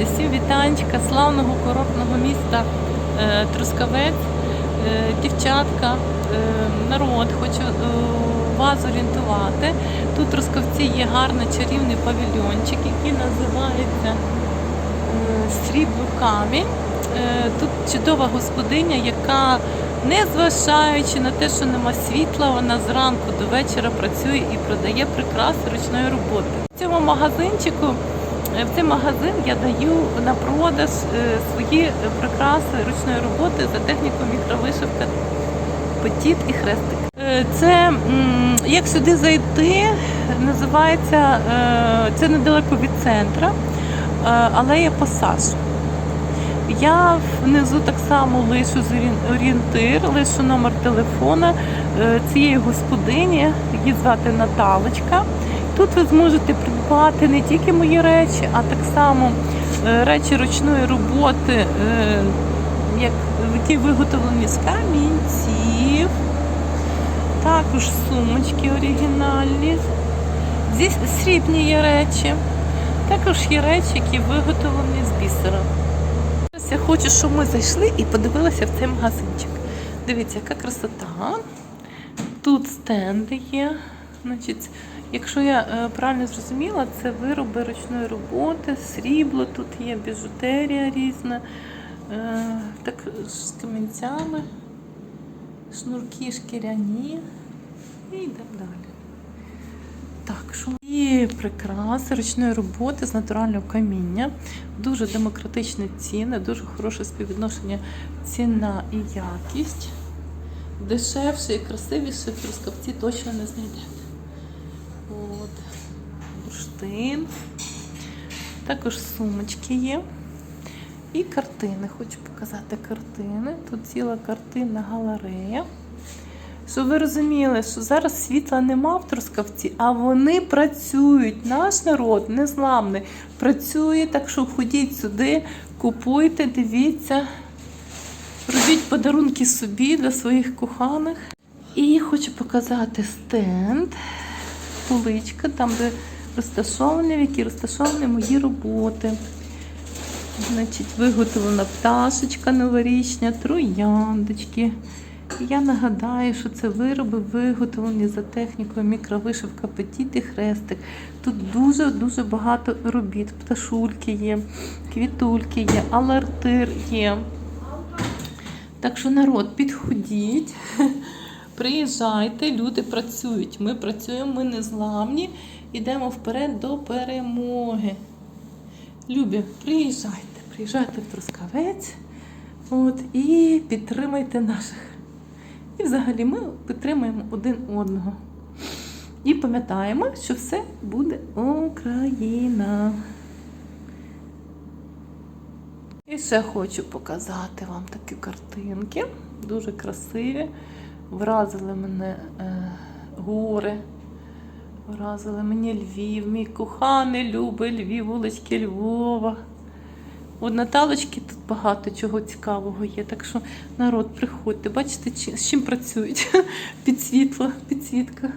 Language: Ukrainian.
Друзі, всім вітанечка славного курортного міста е, Трускавець, Е, дівчатка, е, народ, хочу вас орієнтувати. Тут в Трускавці є гарний чарівний павільйончик, який називається Срібло камінь. Тут чудова господиня, яка, не зважаючи на те, що нема світла, вона зранку до вечора працює і продає прикраси ручної роботи. В цьому магазинчику, в цей магазин я даю на продаж е, свої е, прикраси ручної роботи за технікою мікровишивка Петіт і хрестик. Е, Це як сюди зайти, називається е, це недалеко від центра, е, алея Пасаж. Я внизу так само лишу орієнтир, лишу номер телефона е, цієї господині, її звати Наталочка. Тут ви зможете придбати не тільки мої речі, а так само е, речі ручної роботи, е, які виготовлені з камінців, також сумочки оригінальні. Зі срібні є речі. Також є речі, які виготовлені з бісера. Я хочу, щоб ми зайшли і подивилися в цей магазинчик. Дивіться, яка красота. Тут стенди є. Значить, якщо я е, правильно зрозуміла, це вироби ручної роботи, срібло, тут є біжутерія різна, е, так з камінцями, шнурки шкіряні і йдемо далі. Так, що і прикраси ручної роботи з натурального каміння. Дуже демократичні ціни, дуже хороше співвідношення ціна і якість. Дешевше і красивіше в Трускавці точно не знайдете. От. Також сумочки є. І картини. Хочу показати картини. Тут ціла картинна галерея. Щоб ви розуміли, що зараз світла нема в Трускавці, а вони працюють. Наш народ незламний. Працює, так що входіть сюди, купуйте, дивіться, робіть подарунки собі для своїх коханих. І хочу показати стенд, поличка, там, де розташовані, в якій розташовані мої роботи. Значить, виготовлена пташечка новорічня, трояндочки. Я нагадаю, що це вироби виготовлені за технікою мікровишивка Петіт і хрестик. Тут дуже-дуже багато робіт. Пташульки є, квітульки є, алартир є. Так що народ, підходіть, приїжджайте, люди працюють. Ми працюємо, ми не зламні, йдемо вперед до перемоги. Любі, приїжджайте, приїжджайте в Трускавець от, і підтримайте наших. І взагалі ми підтримуємо один одного. І пам'ятаємо, що все буде Україна. І ще хочу показати вам такі картинки, дуже красиві. Вразили мене е, гори, вразили мені Львів, мій коханий любий Львів, вулички Львова. У Наталочки тут багато чого цікавого є. Так що народ, приходьте, бачите, чи- з чим працюють під світло, підсвітка.